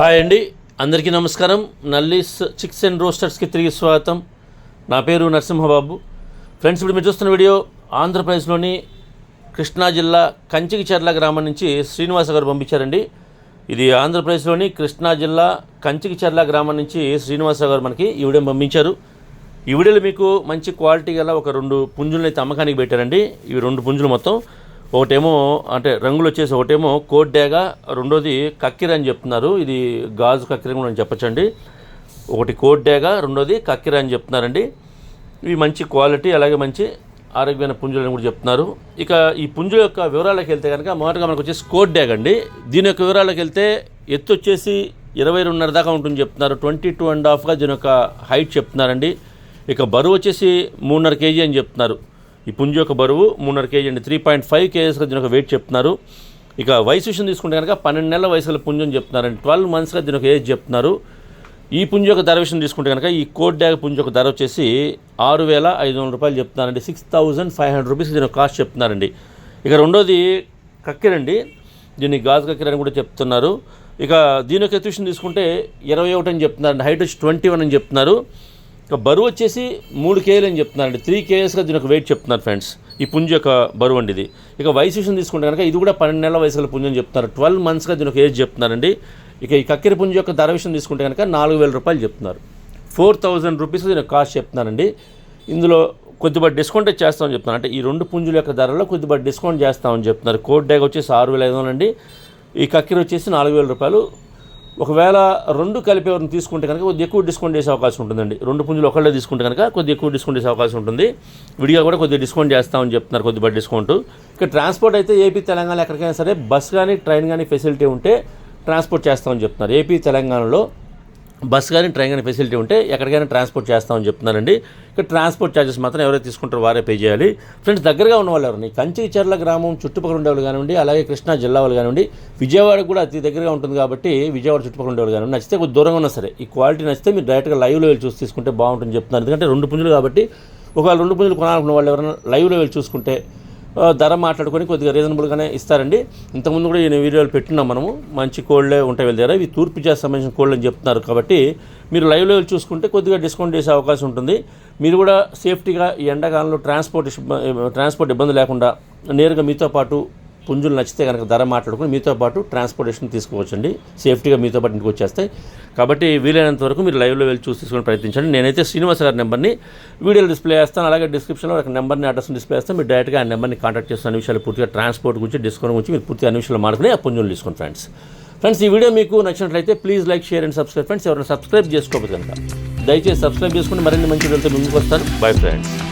Hi అండి. అందరికీ నమస్కారం. నల్లీస్ చిక్స్ అండ్ రోస్టర్స్కి తిరిగి స్వాగతం. నా పేరు నరసింహబాబు. ఫ్రెండ్స్ ఇప్పుడు మీరు చూస్తున్న వీడియో ఆంధ్రప్రదేశ్లోని కృష్ణా జిల్లా కంచికిచెర్ల గ్రామం నుంచి శ్రీనివాస గారు పంపించారండి. ఇది ఆంధ్రప్రదేశ్లోని కృష్ణా జిల్లా కంచికిచెర్ల గ్రామం నుంచి శ్రీనివాస గారు మనకి ఈ వీడియో పంపించారు. ఈ వీడియోలో మీకు మంచి క్వాలిటీ గల ఒక రెండు పుంజులను అయితే అమ్మకానికి పెట్టారండి. ఇవి రెండు పుంజులు మొత్తం. ఒకటేమో అంటే రంగులు వచ్చేసి ఒకటేమో కోట్ డేగా రెండోది కక్కిర అని చెప్తున్నారు. ఇది గాజు కక్కిర కూడా చెప్పచ్చండి. ఒకటి కోట్ డేగా రెండోది కక్కిర అని చెప్తున్నారండి. ఇవి మంచి క్వాలిటీ అలాగే మంచి ఆరోగ్యమైన పుంజులు అని కూడా చెప్తున్నారు. ఇక ఈ పుంజుల యొక్క వివరాలకు వెళ్తే కనుక మొదటగా మనకు వచ్చేసి కోట్ డ్యాగ్ అండి. దీని యొక్క వివరాలకు వెళ్తే ఎత్తు వచ్చేసి ఇరవై రెండున్నర దాకా ఉంటుంది చెప్తున్నారు. ట్వంటీ టూ అండ్ హాఫ్గా దీని యొక్క హైట్ చెప్తున్నారండి. ఇక బరువు వచ్చేసి మూడున్నర కేజీ అని చెప్తున్నారు. ఈ పుంజు యొక్క బరువు మూడున్నర కేజీ అండి. త్రీ పాయింట్ ఫైవ్ కేజీస్గా దీని యొక్క వెయిట్ చెప్తున్నారు. ఇక వయసు విషయం తీసుకుంటే కనుక పన్నెండు నెలల వయసుల పుంజు అని చెప్తున్నారండి. ట్వెల్వ్ మంత్స్గా దీని ఒక ఏజ్ చెప్తున్నారు. ఈ పుంజు యొక్క ధర విషయం తీసుకుంటే కనుక ఈ కోట్ డ్యాగ్ పుంజు యొక్క ధర వచ్చేసి ఆరు వేల ఐదు వందల రూపాయలు చెప్తున్నారండి. Six thousand five hundred rupees దీని కాస్ట్ చెప్తున్నారండి. ఇక రెండోది కక్కెరండి దీన్ని గాజు కక్కెర అని కూడా చెప్తున్నారు. ఇక దీని యొక్క ఎత్తుషన్ తీసుకుంటే ఇరవై ఒకటి అని చెప్తున్నారండి. హైట్ వచ్చి ట్వంటీ వన్ అని చెప్తున్నారు. బరువు వచ్చేసి మూడు కేజీలు అని చెప్తున్నారండి. త్రీ కేజెస్గా దీని ఒక వెయిట్ చెప్తున్నారు ఫ్రెండ్స్ ఈ పుంజు యొక్క బరువు అండి ఇది. ఇక వయసు విషయం తీసుకుంటే కనుక ఇది కూడా పన్నెండు నెలల వయసుల పుంజు అని చెప్తున్నారు. ట్వెల్వ్ మంత్స్గా దీని ఒక ఏజ్ చెప్తున్నారండి. ఇక ఈ కక్కెర పుంజు యొక్క ధర విషయం తీసుకుంటే కనుక నాలుగు వేల రూపాయలు చెప్తున్నారు. ఫోర్ థౌజండ్ రూపీస్ దీని కాస్ట్ చెప్తున్నారండి. ఇందులో కొద్దిపాటి డిస్కౌంట్ చేస్తామని చెప్తున్నారు. అంటే ఈ రెండు పుంజుల యొక్క ధరలో కొద్దిపాటి డిస్కౌంట్ చేస్తామని చెప్తున్నారు. కోట్ డ్యాగ్ వచ్చేసి ఆరు వేల ఐదు వందలండి అండి. ఈ కక్కెర వచ్చేసి నాలుగు వేల రూపాయలు. ఒకవేళ రెండు కలిపి ఎవరిని తీసుకుంటే కనుక కొద్దిగా ఎక్కువ డిస్కౌంట్ చేసే అవకాశం ఉంటుందండి. రెండు పుంజులు ఒకళ్ళే తీసుకుంటే కనుక కొద్దిగా ఎక్కువ డిస్కౌంట్ చేసే అవకాశం ఉంటుంది. విడిగా కూడా కొద్దిగా డిస్కౌంట్ చేస్తామని చెప్తున్నారు కొద్దిగా డిస్కౌంట్. ఇక ట్రాన్స్పోర్ట్ అయితే ఏపీ తెలంగాణ ఎక్కడికైనా సరే బస్ కానీ ట్రైన్ కానీ ఫెసిలిటీ ఉంటే ట్రాన్స్పోర్ట్ చేస్తామని చెప్తున్నారు. ఏపీ తెలంగాణలో బస్ కానీ ట్రైన్ కానీ ఫెసిలిటీ ఉంటే ఎక్కడికైనా ట్రాన్స్పోర్ట్ చేస్తామని చెప్తున్నానండి ఇక్కడ ట్రాన్స్పోర్ట్ ఛార్జెస్ మాత్రం ఎవరైతే తీసుకుంటారో వారే పే చేయాలి. ఫ్రెండ్స్ దగ్గరగా ఉన్న వాళ్ళు ఎవరండి? కంచిచర్ల గ్రామం చుట్టుపక్కల ఉండేవాళ్ళు కానివ్వండి అలాగే కృష్ణా జిల్లా వాళ్ళు కానివ్వండి విజయవాడ కూడా అతి దగ్గరగా ఉంటుంది కాబట్టి విజయవాడ చుట్టుపక్కల ఉండేవాళ్ళు కానివ్వండి నచ్చితే కొద్ది దూరంగా ఉన్నా సరే ఈ క్వాలిటీ నచ్చితే మీరు డైరెక్ట్గా లైవ్లో వెళ్ళి చూసి తీసుకుంటే బాగుంటుంది చెప్తున్నారు. ఎందుకంటే రెండు పుంజులు కాబట్టి ఒకవేళ రెండు పుంజులు కొనాలనుకున్న వాళ్ళు ఎవరైనా లైవ్లో వెళ్ళి చూసుకుంటే ధర మాట్లాడుకొని కొద్దిగా రీజనబుల్గానే ఇస్తారండి. ఇంతకుముందు కూడా నేను వీడియోలు పెట్టినాం మనము. మంచి కోళ్ళే ఉంటాయి వీళ్ళ దగ్గర. ఇవి తూర్పు జాతి సంబంధించిన కోళ్ళు అని చెప్తున్నారు కాబట్టి మీరు లైవ్లో వెళ్ళి చూసుకుంటే కొద్దిగా డిస్కౌంట్ చేసే అవకాశం ఉంటుంది. మీరు కూడా సేఫ్టీగా ఈ ఎండాకాలంలో ట్రాన్స్పోర్ట్ ట్రాన్స్పోర్ట్ ఇబ్బంది లేకుండా నేరుగా మీతో పాటు పుంజులు నచ్చితే కనుక ధర మాట్లాడుకుని మీతో పాటు ట్రాన్స్పోర్టేషన్ తీసుకోవచ్చండి. సేఫ్టీగా మీతో పాటు ఇంటికి వచ్చేస్తాయి. కాబట్టి వీలైనంత వరకు మీరు లైవ్లో వెళ్ళి చూసి తీసుకొని ప్రయత్నించండి. నేనైతే శ్రీనివాస గారి నెంబర్ని వీడియోలో డిస్ప్లే చేస్తాను. అలాగే డిస్క్రిప్షన్లో ఒక నెంబర్ని అడ్రస్ని డిస్ప్లే చేస్తాను. మీరు డైరెక్ట్గా ఆ నెంబర్ని కాంటాక్ట్ చేస్తున్న అన్ని విషయాలు పూర్తిగా ట్రాన్స్పోర్ట్ గురించి డిస్కౌంట్ గురించి మీరు పూర్తిగా అన్ని విషయాలు మాట్లాడి ఆ పుంజులు తీసుకోండి ఫ్రెండ్స్. ఫ్రెండ్స్ ఈ వీడియో మీకు నచ్చినట్లయితే please like share and subscribe. Friends ఎవరైనా సబ్స్క్రైబ్ చేసుకోవచ్చు కనుక దయచేసి సబ్స్క్రైబ్ చేసుకుని మరిన్ని మంచి వీడియోలతో ముందుకు వస్తారు. Bye friends.